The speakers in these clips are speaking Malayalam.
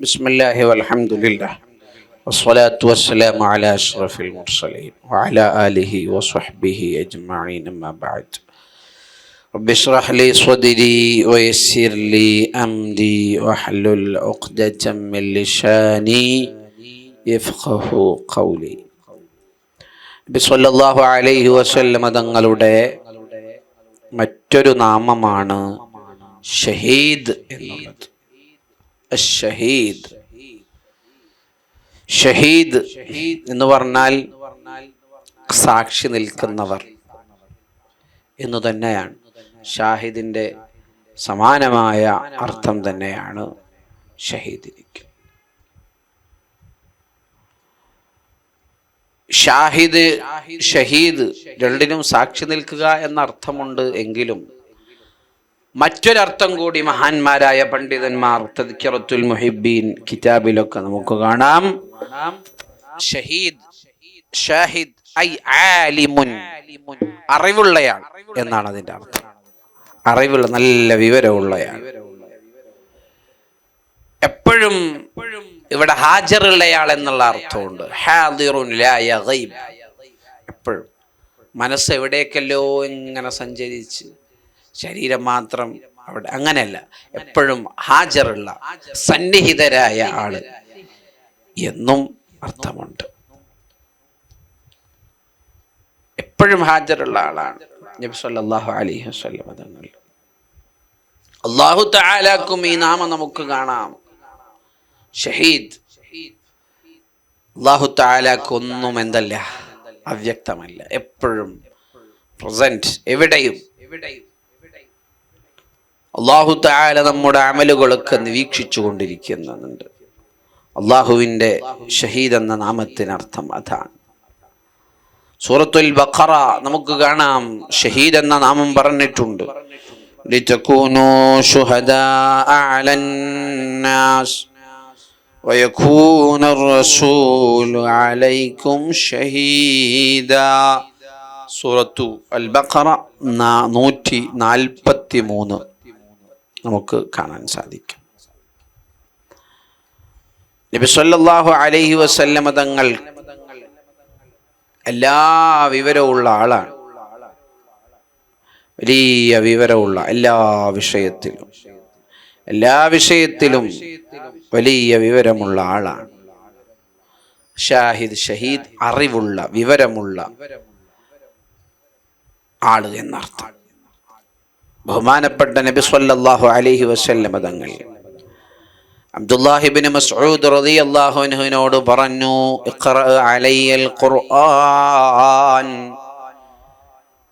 بسم الله والحمد لله والصلاة والسلام على أشرف المرسلين وعلى آله وصحبه أجمعين أما بعد رب اشرح لي صدري ويسر لي أمري واحلل عقدة من لساني يفقه قولي നബി സല്ലല്ലാഹു അലൈഹി വസല്ലമ തങ്ങളുടെ മറ്റൊരു നാമമാണ് ഷഹീദ് എന്നുള്ളത് ഷഹീദ് ഷഹീദ് എന്ന് പറഞ്ഞാൽ സാക്ഷി നിൽക്കുന്നവർ എന്നു തന്നെയാണ്. ഷാഹിദിന്റെ സമാനമായ അർത്ഥം തന്നെയാണ് ഷഹീദിനിക്ക്. ഷാഹിദ് ഷഹീദ് രണ്ടിനും സാക്ഷി നിൽക്കുക എന്ന അർത്ഥമുണ്ട് എങ്കിലും മറ്റൊരർത്ഥം കൂടി മഹാന്മാരായ പണ്ഡിതന്മാർ തദ്ക്കിറത്തുൽ മുഹിബീൻ കിതാബിലൊക്കെ നമുക്ക് കാണാം. ഷഹീദ് ഷാഹിദ് ഐ ആലിമുൻ. അറിവുള്ളയാൾ എന്നാണ് അതിന്റെ അർത്ഥം. അറിവുള്ള നല്ല വിവരമുള്ളയാൾ. എപ്പോഴും ഇവിടെ ഹാജറുള്ളയാൾ എന്നുള്ള അർത്ഥമുണ്ട്. ഹാദിറുൻ എപ്പോഴും മനസ്സ് എവിടേക്കല്ലോ ഇങ്ങനെ സഞ്ചരിച്ച് ശരീരം മാത്രം അവിടെ അങ്ങനെയല്ല. എപ്പോഴും ഹാജറുള്ള സന്നിഹിതരായ ആൾ. എന്നും അർത്ഥമുണ്ട്. എപ്പോഴും ഹാജറുള്ള ആളാണ് നബി സല്ലല്ലാഹു അലൈഹി വസല്ലം തങ്ങൾ. അള്ളാഹു തആലാക്കും ഈ നാമം നമുക്ക് കാണാം. ഷഹീദ്. അള്ളാഹു താലാക്കൊന്നും എന്തല്ല അവ്യക്തമല്ല. എപ്പോഴും പ്രസന്റ് എവിടെയും എവിടെയും. അള്ളാഹു താല നമ്മുടെ അമലുകളൊക്കെ നിരീക്ഷിച്ചു കൊണ്ടിരിക്കുന്നുണ്ട് അള്ളാഹുവിൻ്റെ ഷഹീദ് എന്ന നാമത്തിനർത്ഥം അതാണ് സൂറത്തുൽ ബഖറ നമുക്ക് കാണാം ഷഹീദ് എന്ന നാമം പറഞ്ഞിട്ടുണ്ട് لتكونوا شهداء على الناس ويكون الرسول عليكم شهيدا സൂറത്തു അൽ ബഖറ നൂറ്റി നാൽപ്പത്തി മൂന്ന് നമുക്ക് കാണാൻ സാധിക്കും. നബി സല്ലല്ലാഹു അലൈഹി വസല്ലമ തങ്ങൾ എല്ലാ വിവരമുള്ള ആളാണ്. വലിയ വിവരമുള്ള എല്ലാ വിഷയത്തിലും എല്ലാ വിഷയത്തിലും വലിയ വിവരമുള്ള ആളാണ്. ഷാഹിദ് ഷഹീദ് അറിവുള്ള വിവരമുള്ള ആൾ എന്നർത്ഥം. ബഹുമാനപ്പെട്ട നബി സല്ലല്ലാഹു അലൈഹി വസല്ലമ തങ്ങൾ. അബ്ദുല്ലാഹിബിൻ മസ്ഊദ് റളിയല്ലാഹു അൻഹുവിനോട് പറഞ്ഞു അലയ്യൽ ഖുർആൻ.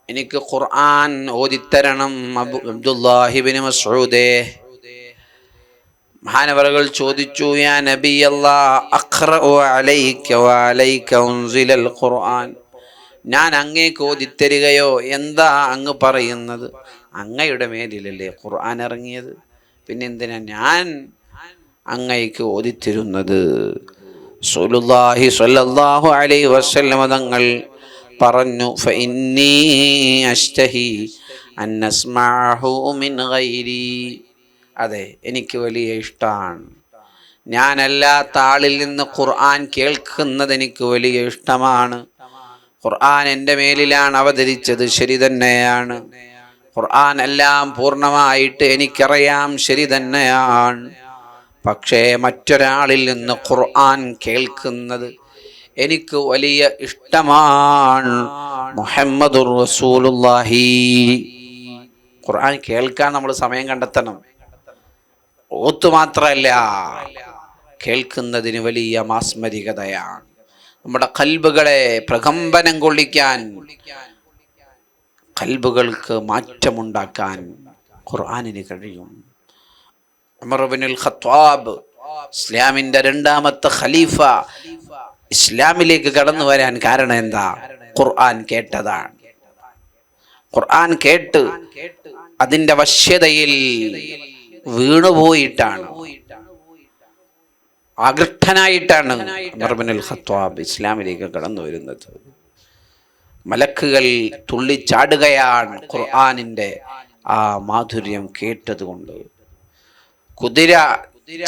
എനിക്ക് ഖുർആൻ ഓതിത്തരണം അബു അബ്ദുല്ലാഹിബിൻ മസ്ഊദേ. മഹാനവറുകൾ ചോദിച്ചു യാ നബി ഖുർആൻ? ഞാൻ അങ്ങേക്ക് ഓതിത്തരികയോ എന്താ അങ്ങ് പറയുന്നത്? അങ്ങയുടെ മേലിലല്ലേ ഖുർആൻ ഇറങ്ങിയത്? പിന്നെ എന്തിനാ ഞാൻ അങ്ങയ്ക്ക് ഓതിത്തരുന്നത്? സുലുല്ലാഹി സ്വല്ലല്ലാഹു അലൈഹി വസല്ലമ തങ്ങൾ പറഞ്ഞു അഷ്തഹി അൻ അസ്മഅഹു മിൻ ഗൈരി. അതെ എനിക്ക് വലിയ ഇഷ്ടമാണ് ഞാനല്ലാത്ത ആളിൽ നിന്ന് ഖുർആൻ കേൾക്കുന്നത് എനിക്ക് വലിയ ഇഷ്ടമാണ്. ഖുർആൻ എന്റെ മേലിലാണ് അവതരിച്ചത് ശരി തന്നെയാണ്. ഖുർആൻ എല്ലാം പൂർണമായിട്ട് എനിക്കറിയാം ശരി തന്നെയാണ്. പക്ഷേ മറ്റൊരാളിൽ നിന്ന് ഖുർആൻ കേൾക്കുന്നത് എനിക്ക് വലിയ ഇഷ്ടമാണ്. മുഹമ്മദുർ റസൂലുള്ളാഹി. ഖുർആൻ കേൾക്കാൻ നമ്മൾ സമയം കണ്ടെത്തണം. ഓത്തു മാത്രമല്ല കേൾക്കുന്നതിന് വലിയ മാസ്മരികതയാണ്. നമ്മുടെ കൽബുകളെ പ്രകമ്പനം കൊള്ളിക്കാൻ കൽബുകൾക്ക് മാറ്റമുണ്ടാക്കാൻ ഖുർആാനിന് കഴിയും. അമറുബിനുൽ ഖത്വാബ് ഇസ്ലാമിന്റെ രണ്ടാമത്തെ ഖലീഫ. ഇസ്ലാമിലേക്ക് കടന്നു വരാൻ കാരണം എന്താ? ഖുർആൻ കേട്ടതാണ്. ഖുർആൻ കേട്ട് അതിന്റെ വശ്യതയിൽ വീണുപോയിട്ടാണ്. ആകൃഷ്ടനായിട്ടാണ് ഉമർബിനുൽ ഖത്വാബ് ഇസ്ലാമിലേക്ക് കടന്നു വരുന്നത്. മലക്കുകൾ തുള്ളിച്ചാടുകയാണ് ഖുർആാനിന്റെ ആ മാധുര്യം കേട്ടതുകൊണ്ട്. കുതിര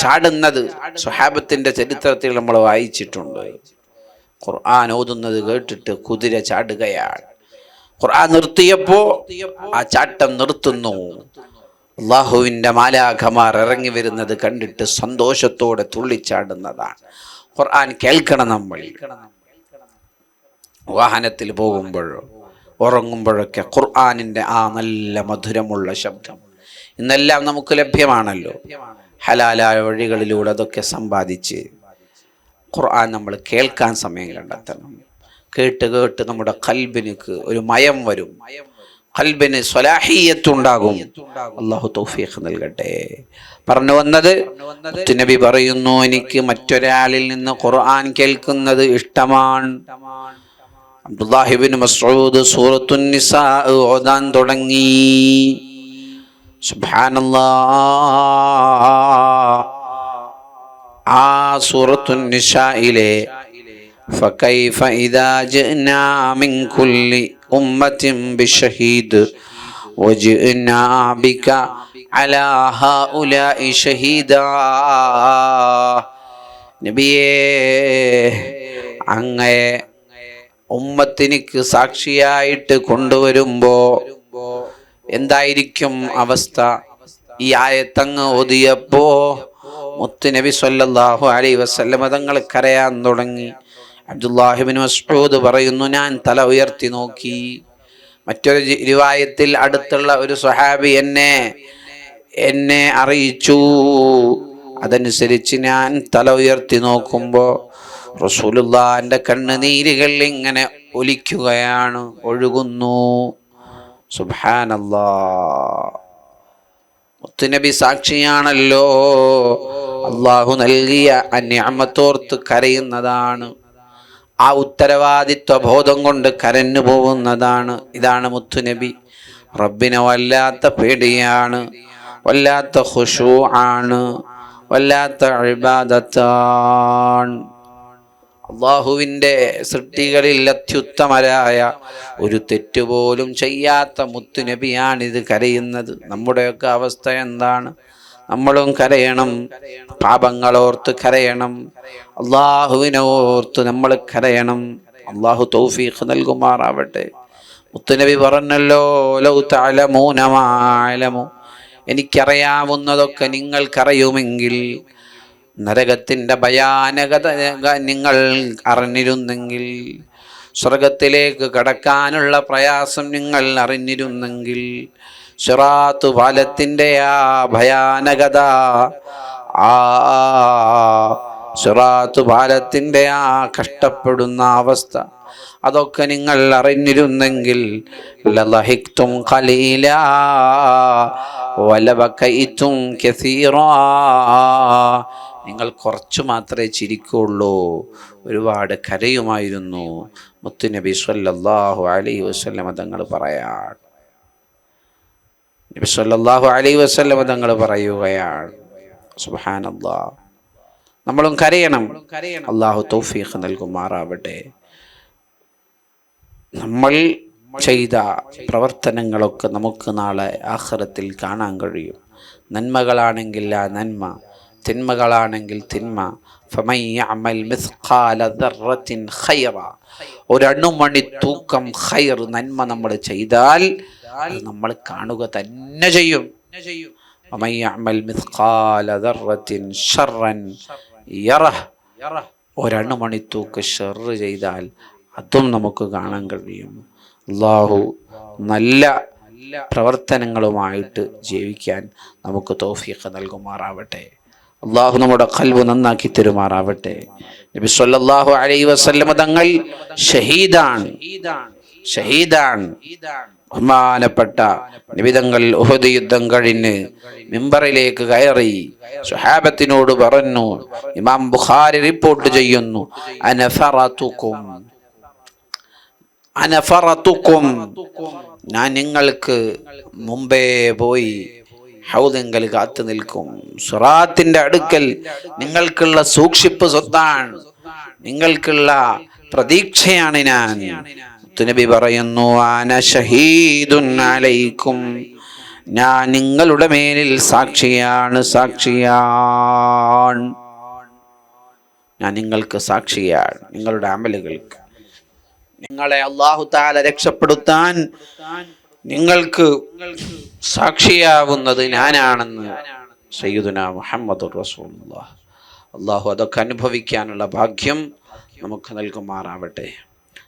ചാടുന്നത് സ്വഹാബത്തിന്റെ ചരിത്രത്തിൽ നമ്മൾ വായിച്ചിട്ടുണ്ട്. ഖുർആൻ ഓതുന്നത് കേട്ടിട്ട് കുതിര ചാടുകയാണ്. ഖുർആൻ നിർത്തിയപ്പോ ആ ചാട്ടം നിർത്തുന്നു. അള്ളാഹുവിന്റെ മാലാഖമാർ ഇറങ്ങി വരുന്നത് കണ്ടിട്ട് സന്തോഷത്തോടെ തുള്ളിച്ചാടുന്നതാണ്. ഖുർആൻ കേൾക്കണം നമ്മൾ. വാഹനത്തിൽ പോകുമ്പോഴോ ഉറങ്ങുമ്പോഴൊക്കെ ഖുർആാനിന്റെ ആ നല്ല മധുരമുള്ള ശബ്ദം ഇന്നെല്ലാം നമുക്ക് ലഭ്യമാണല്ലോ. ഹലാലായ വഴികളിലൂടെ അതൊക്കെ സമ്പാദിച്ച് ഖുർആൻ നമ്മൾ കേൾക്കാൻ സമയം കണ്ടെത്തണം. കേട്ട് കേട്ട് നമ്മുടെ കൽബിനുക്ക് ഒരു മയം വരും. കൽബിന് സ്വലാഹിയത്തുണ്ടാകും. അള്ളാഹു തൗഫീഖ് നൽകട്ടെ. പറഞ്ഞു വന്നത് നബി പറയുന്നു എനിക്ക് മറ്റൊരാളിൽ നിന്ന് ഖുർആൻ കേൾക്കുന്നത് ഇഷ്ടമാണ്. അബ്ദുല്ലാഹിബിൻ മസ്ഊദ് സൂറത്തുൻ ഓതാൻ തുടങ്ങി. സുബ്ഹാനല്ലാ. ആ സൂറത്തുൻ നിഷായിലെ ഫകൈഫ ഇദാ ജനാ മിൻ കുല്ലി. أمة بشهيد وجئنا بك على هؤلاء شهيدا നബിയേ അങ്ങയെ ഉമ്മത്തിനിക്ക് സാക്ഷിയായിട്ട് കൊണ്ടുവരുമ്പോ എന്തായിരിക്കും അവസ്ഥ ഈ ആയത്തങ്ങ് ഓതിയപ്പോ മുത്ത് നബി സല്ലല്ലാഹു അലൈഹി വസല്ലമ തങ്ങൾ കരയാൻ തുടങ്ങി അബ്ദുല്ലാഹിബിൻ മസ്ഊദ് പറയുന്നു ഞാൻ തല ഉയർത്തി നോക്കി. മറ്റൊരു രൂപായത്തിൽ അടുത്തുള്ള ഒരു സ്വഹാബി എന്നെ എന്നെ അറിയിച്ചു. അതനുസരിച്ച് ഞാൻ തല ഉയർത്തി നോക്കുമ്പോൾ റസൂലുള്ളാന്റെ കണ്ണുനീരുകൾ ഇങ്ങനെ ഒലിക്കുകയാണ് ഒഴുകുന്നു. സുബ്ഹാനല്ലാ. മുത്തുനബി സാക്ഷിയാണല്ലോ. അള്ളാഹു നൽകിയ അന്യാമത്തോർത്ത് കരയുന്നതാണ്. ആ ഉത്തരവാദിത്വ ബോധം കൊണ്ട് കരഞ്ഞു പോകുന്നതാണ് ഇതാണ് മുത്തുനബി. റബ്ബിനെ വല്ലാത്ത പേടിയാണ് വല്ലാത്ത ഹുഷു ആണ് വല്ലാത്ത അഴിബാദത്താണ് അള്ളാഹുവിന്റെ സൃഷ്ടികളിൽ അത്യുത്തമരായ ഒരു തെറ്റുപോലും ചെയ്യാത്ത മുത്തുനബിയാണിത് കരയുന്നത്. നമ്മുടെയൊക്കെ അവസ്ഥ എന്താണ്? നമ്മളും കരയണം. പാപങ്ങളോർത്ത് കരയണം. അള്ളാഹുവിനോർത്ത് നമ്മൾ കരയണം. അള്ളാഹു തൗഫീഖ് നൽകുമാറാവട്ടെ. മുത്തുനബി പറഞ്ഞല്ലോ ലൗ തഅലമൂനമാലമു എനിക്കറിയാവുന്നതൊക്കെ നിങ്ങൾക്കറിയുമെങ്കിൽ നരകത്തിന്റെ ഭയാനകത നിങ്ങൾ അറിഞ്ഞിരുന്നെങ്കിൽ സ്വർഗത്തിലേക്ക് കടക്കാനുള്ള പ്രയാസം നിങ്ങൾ അറിഞ്ഞിരുന്നെങ്കിൽ സിറാത്ത് വാലത്തിന്റെ ആ ഭയാനകത. ആ ശിറാത്തു വാലത്തിന്റെ ആ കഷ്ടപ്പെടുന്ന അവസ്ഥ. അതൊക്കെ നിങ്ങൾ അറിഞ്ഞിരുന്നെങ്കിൽ ലലഹിക്തും കലീല വലവക്കയിത്തും കസീറാ. നിങ്ങൾ കുറച്ചു മാത്രമേ ചിരിക്കുള്ളൂ. ഒരുപാട് കരയുമായിരുന്നു. മുത്തുനബി സല്ലാഹു അലൈഹി വസല്ലമ തങ്ങൾ പറയാൻ. നബി സല്ലല്ലാഹു അലൈഹി വസല്ലമ തങ്ങൾ പറയുകയാണ്. സുബ്ഹാനല്ലാഹ് നമ്മളും കരയണം. അള്ളാഹു തൗഫീഖ് നൽകുമാറാവട്ടെ. നമ്മൾ ചെയ്ത പ്രവർത്തനങ്ങളൊക്കെ നമുക്ക് നാളെ ആഖിറത്തിൽ കാണാൻ കഴിയും. നന്മകളാണെങ്കിൽ ആ നന്മ തിന്മകളാണെങ്കിൽ തിന്മ. ഒരണുമണി തൂക്കം ഖൈർ നന്മ നമ്മൾ ചെയ്താൽ അത് നമ്മൾ കാണുക തന്നെ ചെയ്യും. വമൻ യഅമൽ മിസ്ഖാല ദർറത്തിൻ ശർറൻ യറഹ്. ഒരണുമണി തൂക്ക് ഷെറ് ചെയ്താൽ അതും നമുക്ക് കാണാൻ കഴിയും. അള്ളാഹു നല്ല പ്രവർത്തനങ്ങളുമായിട്ട് ജീവിക്കാൻ നമുക്ക് തോഫിയൊക്കെ നൽകുമാറാവട്ടെ. അള്ളാഹു നമ്മുടെ കൽവ് നന്നാക്കി തരുമാറാവട്ടെ. നബി സല്ലല്ലാഹു അലൈഹി വസല്ലം തങ്ങൾ ഷഹീദാണ്. ഷഹീദാണ്. ബഹുമാനപ്പെട്ട നിബിതങ്ങൾ ഉഹദ് യുദ്ധം കഴിഞ്ഞ് മിമ്പറിലേക്ക് കയറി സുഹാബത്തിനോട് പറഞ്ഞു ഇമാം ബുഖാരി റിപ്പോർട്ട് ചെയ്യുന്നു അനഫറത്തുക്കും അനഫറത്തുക്കും ഞാൻ നിങ്ങൾക്ക് മുമ്പേ പോയി ഹൗദങ്കൽ കാത്തു നിൽക്കും. സുറാത്തിന്റെ അടുക്കൽ നിങ്ങൾക്കുള്ള സൂക്ഷിപ്പ് സ്വത്താണ് നിങ്ങൾക്കുള്ള പ്രതീക്ഷയാണ് ഞാൻ. നബി പറയുന്നു ആന ഷഹീദുൻ അലൈക്കും. ഞാൻ നിങ്ങളുടെ മേലിൽ സാക്ഷിയാണ് സാക്ഷിയാണ് ഞാൻ നിങ്ങൾക്ക് സാക്ഷിയാണ് നിങ്ങളുടെ അമലുകൾക്ക്. നിങ്ങളെ അള്ളാഹു താല രക്ഷപ്പെടുത്താൻ നിങ്ങൾക്ക് സാക്ഷിയാവുന്നത് ഞാനാണെന്ന് സയ്യിദുന മുഹമ്മദ് റസൂലുള്ള അള്ളാഹു അതൊക്കെ അനുഭവിക്കാനുള്ള ഭാഗ്യം നമുക്ക് നൽകുമാറാവട്ടെ.